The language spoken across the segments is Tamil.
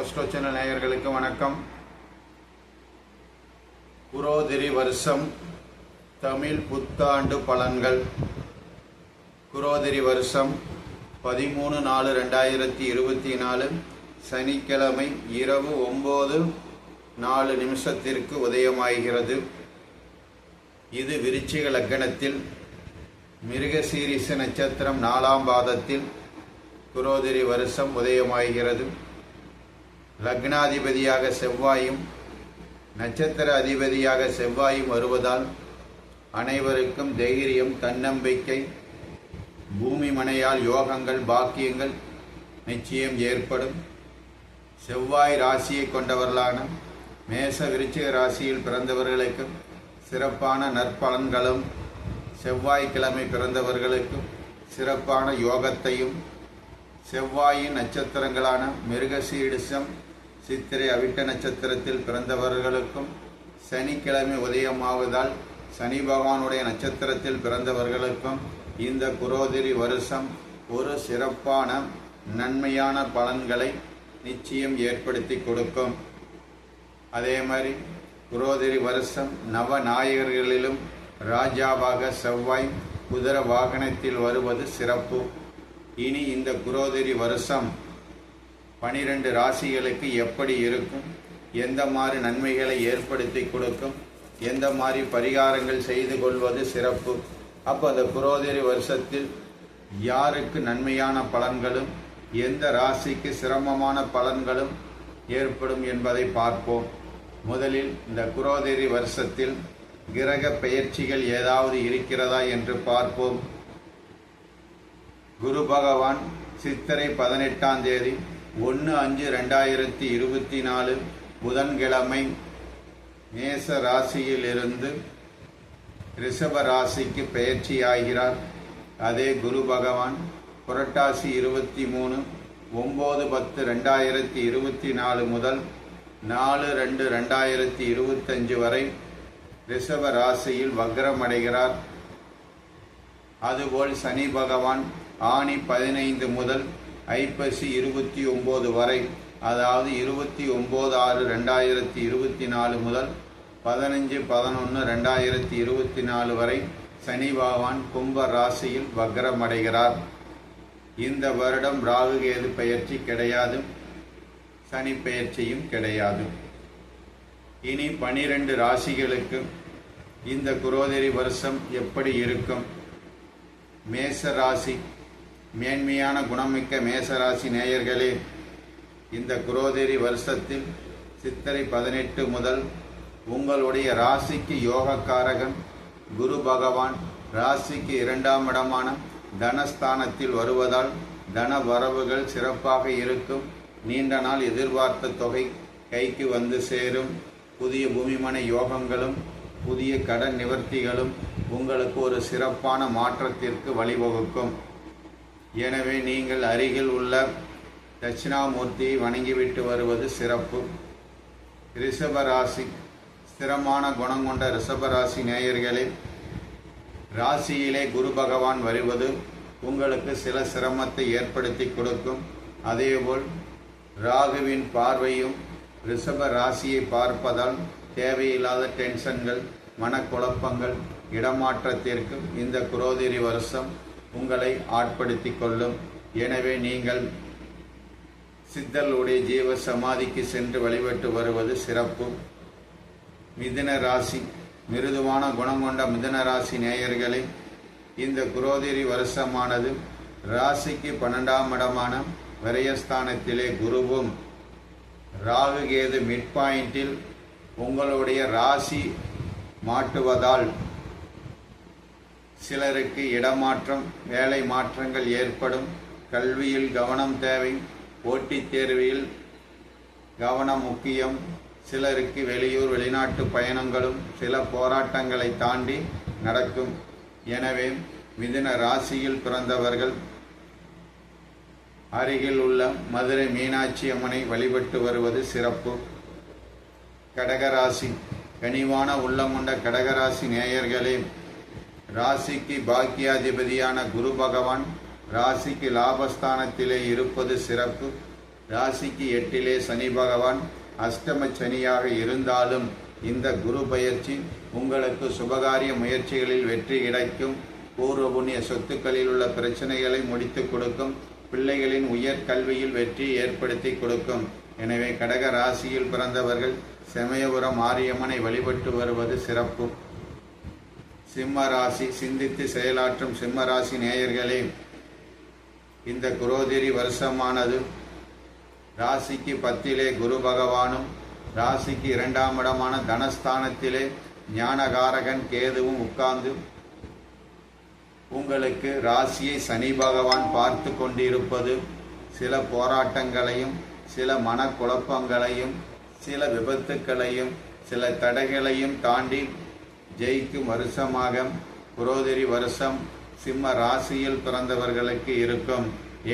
அஸ்ட்ரோ சேனல் நேயர்களுக்கு வணக்கம். குரோதிரி வருஷம் தமிழ் புத்தாண்டு பலன்கள். குரோதிரி வருஷம் பதிமூணு நாலு ரெண்டாயிரத்தி இருபத்தி நாலு சனிக்கிழமை இரவு ஒம்பது நாலு நிமிஷத்திற்கு உதயமாகிறது. இது விருச்சிக லக்கணத்தில் மிருகசீரிச நட்சத்திரம் நாலாம் பாதத்தில் குரோதிரி வருஷம் உதயமாகிறது. லக்னாதிபதியாக செவ்வாயும் நட்சத்திர அதிபதியாக செவ்வாயும் வருவதால் அனைவருக்கும் தைரியம் தன்னம்பிக்கை பூமி மனையால் யோகங்கள் பாக்கியங்கள் நிச்சயம் ஏற்படும். செவ்வாய் ராசியை கொண்டவர்களான மேச விருச்சிக ராசியில் பிறந்தவர்களுக்கும் சிறப்பான நற்பலன்களும் செவ்வாய்க்கிழமை பிறந்தவர்களுக்கும் சிறப்பான யோகத்தையும் செவ்வாயின் நட்சத்திரங்களான மிருகசீடிசம் சித்திரை அவிட்ட நட்சத்திரத்தில் பிறந்தவர்களுக்கும் சனிக்கிழமை உதயமாவதால் சனி பகவானுடைய நட்சத்திரத்தில் பிறந்தவர்களுக்கும் இந்த குரோதிரி வருஷம் ஒரு சிறப்பான நன்மையான பலன்களை நிச்சயம் ஏற்படுத்தி கொடுக்கும். அதே மாதிரி குரோதிரி வருஷம் நவநாயகர்களிலும் ராஜாவாக செவ்வாய் குதிர வாகனத்தில் வருவது சிறப்பு. இனி இந்த குரோதிரி வருஷம் பனிரெண்டு ராசிகளுக்கு எப்படி இருக்கும்? எந்த மாதிரி நன்மைகளை ஏற்படுத்தி கொடுக்கும்? எந்த மாதிரி பரிகாரங்கள் செய்து கொள்வது சிறப்பு? அப்போ அந்த குரோதிரி வருஷத்தில் யாருக்கு நன்மையான பலன்களும் எந்த ராசிக்கு சிரமமான பலன்களும் ஏற்படும் என்பதை பார்ப்போம். முதலில் இந்த குரோதிரி வருஷத்தில் கிரக பெயர்ச்சிகள் ஏதாவது இருக்கிறதா என்று பார்ப்போம். குரு பகவான் சித்திரை பதினெட்டாம் தேதி ஒன்று அஞ்சு ரெண்டாயிரத்தி இருபத்தி நாலு புதன்கிழமை மேச ராசியிலிருந்து ரிஷப ராசிக்கு பெயர்ச்சியாகிறார். அதே குரு பகவான். புரட்டாசி இருபத்தி மூணு ஒம்பது பத்து ரெண்டாயிரத்தி இருபத்தி நாலு முதல் நாலு ரெண்டு ரெண்டாயிரத்தி இருபத்தஞ்சு வரை ரிஷப ராசியில் வக்ரமடைகிறார். அதுபோல் சனி பகவான் ஆணி பதினைந்து முதல் ஐப்பசி இருபத்தி ஒம்பது வரை அதாவது இருபத்தி ஒம்பது ஆறு ரெண்டாயிரத்தி இருபத்தி நாலு முதல் பதினஞ்சு பதினொன்று ரெண்டாயிரத்தி இருபத்தி நாலு வரை சனி பகவான் கும்ப ராசியில் வக்ரமடைகிறார். இந்த வருடம் ராகு கேது பயிற்சி கிடையாது சனி பயிற்சியும் கிடையாது. இனி பனிரெண்டு ராசிகளுக்கு இந்த குரோதரி வருஷம் எப்படி இருக்கும்? மேச ராசி மேன்மையான குணமிக்க மேசராசி நேயர்களே இந்த குரோதேரி வருஷத்தில் சித்திரை பதினெட்டு முதல் உங்களுடைய ராசிக்கு யோகக்காரகன் குரு பகவான் ராசிக்கு இரண்டாம் இடமான தனஸ்தானத்தில் வருவதால் தன வரவுகள் சிறப்பாக இருக்கும். நீண்ட நாள் எதிர்பார்த்த தொகை கைக்கு வந்து சேரும். புதிய பூமிமனை யோகங்களும் புதிய கடன் நிவர்த்திகளும் உங்களுக்கு ஒரு சிறப்பான மாற்றத்திற்கு வழிவகுக்கும். எனவே நீங்கள் அருகில் உள்ள தட்சிணாமூர்த்தியை வணங்கிவிட்டு வருவது சிறப்பு. ரிஷபராசி ஸ்திரமான குணம் கொண்ட ரிஷபராசி நேயர்களே ராசியிலே குரு பகவான் வருவது உங்களுக்கு சில சிரமத்தை ஏற்படுத்தி கொடுக்கும். அதேபோல் ராகுவின் பார்வையும் ரிஷப ராசியை பார்ப்பதால் தேவையில்லாத டென்ஷன்கள் மனக்குழப்பங்கள் இடமாற்றத்திற்கு இந்த குரோதிரி வருஷம் உங்களை ஆட்படுத்தி கொள்ளும் எனவே நீங்கள் சித்தர்களுடைய ஜீவ சமாதிக்கு சென்று வழிபட்டு வருவது சிறப்பு. மிதுன ராசி மிருதுவான குணம் கொண்ட மிதுன ராசி நேயர்களே இந்த குரோதிரி வருஷமானது ராசிக்கு பன்னெண்டாம் இடமான விரயஸ்தானத்திலே குருவும் ராகு கேது மிட் பாயிண்டில் உங்களுடைய ராசி மாட்டுவதால் சிலருக்கு இடமாற்றம் வேலை மாற்றங்கள் ஏற்படும். கல்வியில் கவனம் தேவை. போட்டித் தேர்வில் கவனம் முக்கியம். சிலருக்கு வெளியூர் வெளிநாட்டு பயணங்களும் சில போராட்டங்களை தாண்டி நடக்கும். எனவே மிதுன ராசியில் பிறந்தவர்கள் அருகில் உள்ள மதுரை மீனாட்சி அம்மனை வழிபட்டு வருவது சிறப்பு. கடகராசி கனிவான உள்ளமுண்ட கடகராசி நேயர்களே ராசிக்கு பாக்கியாதிபதியான குரு பகவான் ராசிக்கு லாபஸ்தானத்திலே இருப்பது சிறப்பு. ராசிக்கு எட்டிலே சனி பகவான் அஷ்டம சனியாக இருந்தாலும் இந்த குரு பயிற்சி உங்களுக்கு சுபகாரிய முயற்சிகளில் வெற்றி கிடைக்கும். பூர்வ புண்ணிய சொத்துக்களில் உள்ள பிரச்சனைகளை முடித்து கொடுக்கும். பிள்ளைகளின் உயர் கல்வியில் வெற்றி ஏற்படுத்தி கொடுக்கும். எனவே கடக ராசியில் பிறந்தவர்கள் செமயபுரம் மாரியம்மனை வழிபட்டு வருவது சிறப்பு. சிம்ம ராசி சிந்தித்து செயலாற்றும் சிம்ம ராசி நேயர்களே இந்த குரோதிரி வருஷமானது ராசிக்கு பத்திலே குரு பகவானும் ராசிக்கு இரண்டாம் இடமான தனஸ்தானத்திலே ஞானகாரகன் கேதுவும் உட்கார்ந்து உங்களுக்கு ராசியை சனி பகவான் பார்த்து கொண்டிருப்பது சில போராட்டங்களையும் சில மனக்குழப்பங்களையும் சில விபத்துக்களையும் சில தடைகளையும் தாண்டி ஜெயிக்கும் வருஷமாக புரோதிரி வருஷம் சிம்ம ராசியில் பிறந்தவர்களுக்கு இருக்கும்.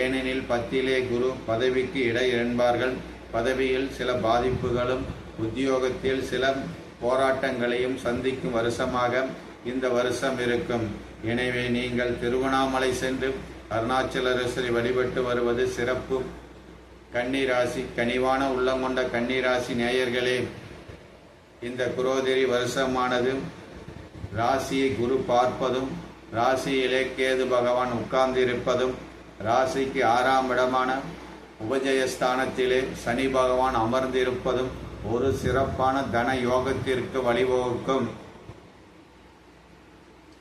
ஏனெனில் பத்திலே குரு பதவிக்கு இடை என்பார்கள் பதவியில் சில பாதிப்புகளும் உத்தியோகத்தில் சில போராட்டங்களையும் சந்திக்கும் வருஷமாக இந்த வருஷம் இருக்கும். எனவே நீங்கள் திருவண்ணாமலை சென்று அருணாச்சலரசரை வழிபட்டு வருவது சிறப்பு. கன்னிராசி கனிவான உள்ளம் கொண்ட கன்னிராசி நேயர்களே இந்த குரோதிரி வருஷமானது ராசியை குரு பார்ப்பதும் ராசியிலே கேது பகவான் உட்கார்ந்திருப்பதும் ராசிக்கு ஆறாம் இடமான உபஜயஸ்தானத்திலே சனி பகவான் அமர்ந்திருப்பதும் ஒரு சிறப்பான தன யோகத்திற்கு வழிவகுக்கும்.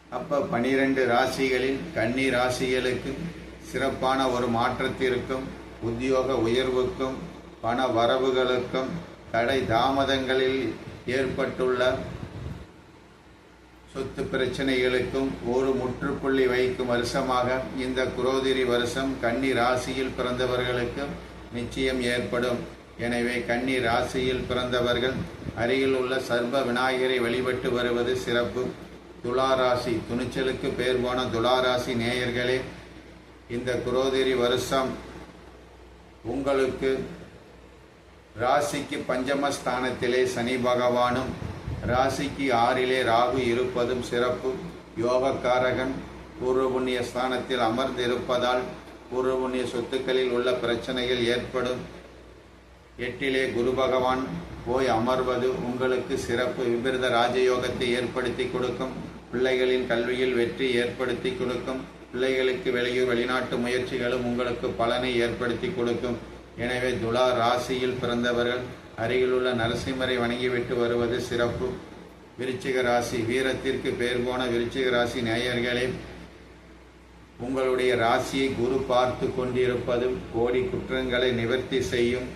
அப்ப பனிரெண்டு ராசிகளில் கன்னி ராசிகளுக்கு சிறப்பான ஒரு மாற்றத்திற்கும் உத்தியோக உயர்வுக்கும் பண வரவுகளுக்கும் தடை தாமதங்களில் ஏற்பட்டுள்ள சொத்து பிரச்சனைகளுக்கும் ஒரு முற்றுப்புள்ளி வைக்கும் வருஷமாக இந்த குரோதிரி வருஷம் கன்னி ராசியில் பிறந்தவர்களுக்கும் நிச்சயம் ஏற்படும். எனவே கன்னி ராசியில் பிறந்தவர்கள் அருகில் உள்ள சர்வ விநாயகரை வழிபட்டு வருவது சிறப்பு. துலா ராசி துணிச்சலுக்கு பேர் போன துலா ராசி நேயர்களே இந்த குரோதிரி வருஷம் உங்களுக்கு ராசிக்கு பஞ்சமஸ்தானத்திலே சனி பகவானும் ராசிக்கு ஆறிலே ராகு இருப்பதும் சிறப்பு யோகக்காரகன் பூர்வபுண்ணிய ஸ்தானத்தில் அமர்ந்திருப்பதால் பூர்வபுண்ணிய சொத்துக்களில் உள்ள பிரச்சனைகள் ஏற்படும். எட்டிலே குரு பகவான் போய் அமர்வது உங்களுக்கு சிறப்பு. விபிரத ராஜயோகத்தை ஏற்படுத்தி கொடுக்கும். பிள்ளைகளின் கல்வியில் வெற்றி ஏற்படுத்தி கொடுக்கும். பிள்ளைகளுக்கு வெளியூர் வெளிநாட்டு முயற்சிகளும் உங்களுக்கு பலனை ஏற்படுத்தி கொடுக்கும். எனவே துலா ராசியில் பிறந்தவர்கள் அருகிலுள்ள நரசிம்மரை வணங்கிவிட்டு வருவது சிறப்பு. விருச்சிக ராசி வீரத்திற்கு பேர் போன விருச்சிக ராசி நேயர்களே உங்களுடைய ராசியை குரு பார்த்து கொண்டிருப்பதும் கோடி குற்றங்களை நிவர்த்தி செய்யும்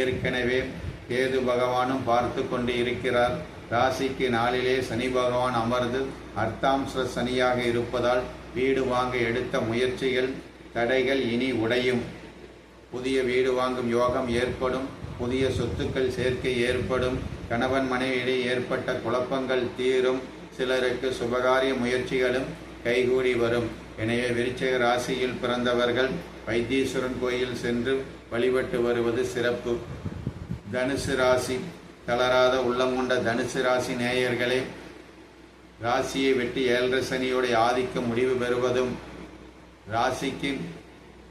ஏற்கனவே கேது பகவானும் பார்த்து கொண்டு இருக்கிறார். ராசிக்கு நாளிலே சனி பகவான் அமர்ந்து அர்த்தாம்ச சனியாக இருப்பதால் வீடு வாங்க எடுத்த முயற்சிகள் தடைகள் இனி உடையும். புதிய வீடு வாங்கும் யோகம் ஏற்படும். புதிய சொத்துக்கள் சேர்க்கை ஏற்படும் கணவன் மனைவியிடையே ஏற்பட்ட குழப்பங்கள் தீரும் சிலருக்கு சுபகாரிய முயற்சிகளும் கைகூடி வரும். எனவே விருச்சக ராசியில் பிறந்தவர்கள் வைத்தீஸ்வரன் கோயில் சென்று வழிபட்டு வருவது சிறப்பு. தனுசு ராசி தளராத உள்ளம் கொண்ட தனுசு ராசி நேயர்களே ராசியை வெட்டி ஏழரை சனியோடைய ஆதிக்கம் முடிவு பெறுவதும் ராசிக்கு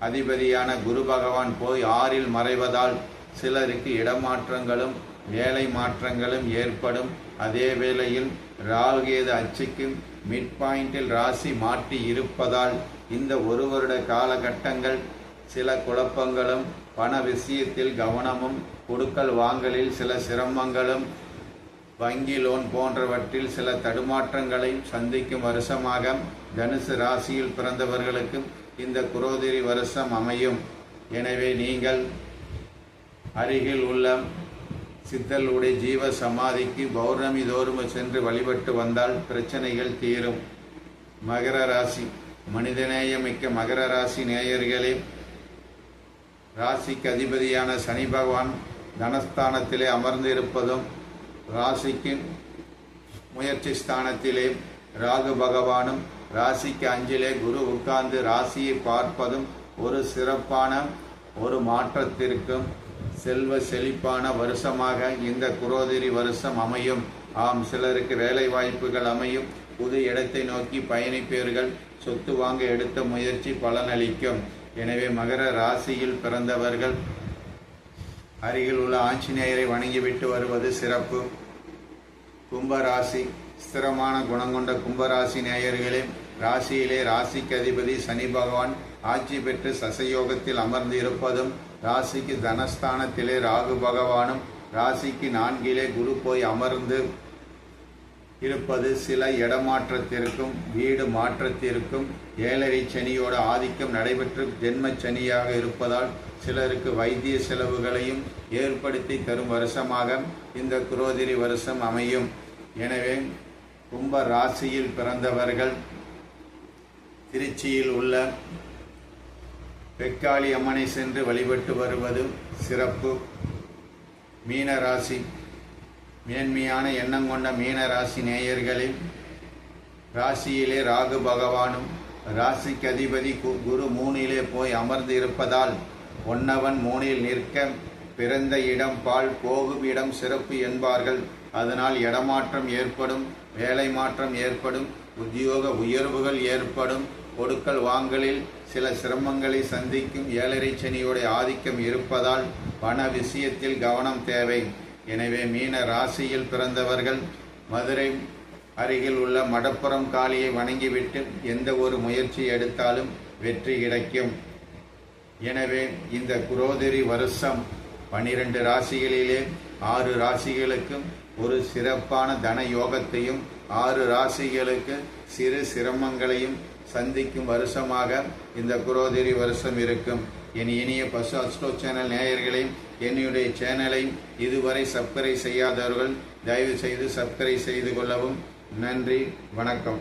அதிபதியான குரு பகவான் போய் ஆறில் மறைவதால் சிலருக்கு இடமாற்றங்களும் வேலை மாற்றங்களும் ஏற்படும். அதே வேளையில் ராகுகேது அச்சுக்கு மிட் பாயிண்டில் ராசி மாற்றி இருப்பதால் இந்த ஒரு வருட காலகட்டங்கள் சில குழப்பங்களும் பண விஷயத்தில் கவனமும் கொடுக்கல் வாங்கலில் சில சிரமங்களும் வங்கி லோன் போன்றவற்றில் சில தடுமாற்றங்களையும் சந்திக்கும் வருஷமாக தனுசு ராசியில் பிறந்தவர்களுக்கு இந்த குரோதிரி வருஷம் அமையும். எனவே நீங்கள் அருகில் உள்ள சித்தலுடைய ஜீவ சமாதிக்கு பௌர்ணமி தோறும் சென்று வழிபட்டு வந்தால் பிரச்சனைகள் தீரும். மகர ராசி. மனிதநேயமிக்க மகர ராசி நேயர்களே ராசிக்கு அதிபதியான சனி பகவான் தனஸ்தானத்திலே அமர்ந்து இருப்பதும் ராசிக்கு முயற்சி ஸ்தானத்திலே ராகு பகவானும் ராசிக்கு அஞ்சிலே குரு உட்கார்ந்து ராசியை பார்ப்பதும் ஒரு சிறப்பான ஒரு மாற்றத்திற்கும் செல்வ செழிப்பான வருஷமாக இந்த குரோதிரி வருஷம் அமையும். ஆம் சிலருக்கு வேலை வாய்ப்புகள் அமையும். புது இடத்தை நோக்கி பயணிப்பீர்கள் சொத்து வாங்க எடுத்த முயற்சி பலனளிக்கும். எனவே மகர ராசியில் பிறந்தவர்கள் அருகில் உள்ள ஆஞ்சநேயரை வணங்கிவிட்டு வருவது சிறப்பு. கும்பராசி ஸ்திரமான குணங்கொண்ட கும்பராசி நேயர்களே ராசியிலே ராசிக்கு அதிபதி சனி பகவான் ஆட்சி பெற்று சசயோகத்தில் அமர்ந்து இருப்பதும் ராசிக்கு தனஸ்தானத்திலே ராகு பகவானும் ராசிக்கு நான்கிலே குரு போய் அமர்ந்து இருப்பது சில இடமாற்றத்திற்கும் வீடு மாற்றத்திற்கும் ஏழரை சனியோட ஆதிக்கம் நடைபெற்று ஜென்ம சனியாக இருப்பதால் சிலருக்கு வைத்திய செலவுகளையும் ஏற்படுத்தி தரும் வருஷமாக இந்த குரோதிரி வருஷம் அமையும். எனவே கும்ப ராசியில் பிறந்தவர்கள் திருச்சியில் உள்ள வெக்காளி அம்மனை சென்று வழிபட்டு வருவது சிறப்பு. மீனராசி. மேன்மையான எண்ணம் கொண்ட மீனராசி நேயர்களில் ராசியிலே ராகு பகவானும் ராசிக்கு அதிபதி கு- குரு மூணிலே போய் அமர்ந்து இருப்பதால் ஒன்னவன் மூணில் நிற்க பிறந்த இடம் பால் போகும் இடம் சிறப்பு என்பார்கள். அதனால் இடமாற்றம் ஏற்படும் வேலை மாற்றம் ஏற்படும் உத்தியோக உயர்வுகள் ஏற்படும். கொடுக்கல் வாங்கலில் சில சிரமங்களை சந்திக்கும் ஏழரை சனியுடைய ஆதிக்கம் இருப்பதால் பண விஷயத்தில் கவனம் தேவை. எனவே மீன ராசியில் பிறந்தவர்கள் மதுரை அருகில் உள்ள மடப்புறம் காளியை வணங்கிவிட்டு எந்த ஒரு முயற்சி எடுத்தாலும் வெற்றி கிடைக்கும். எனவே இந்த குரோதரி வருஷம் பனிரெண்டு ராசிகளிலே ஆறு ராசிகளுக்கும் ஒரு சிறப்பான தன யோகத்தையும் ஆறு ராசிகளுக்கு சிறு சிரமங்களையும் சந்திக்கும் வருஷமாக இந்த குரோதரி வருஷம் இருக்கும். என் இனிய பசு அஸ்ட்ரோ சேனல் நேயர்களே என்னுடைய சேனலை இதுவரை சப்ஸ்கிரைப் செய்யாதவர்கள் தயவு செய்து சப்ஸ்கிரைப் செய்து கொள்ளவும். நன்றி வணக்கம்.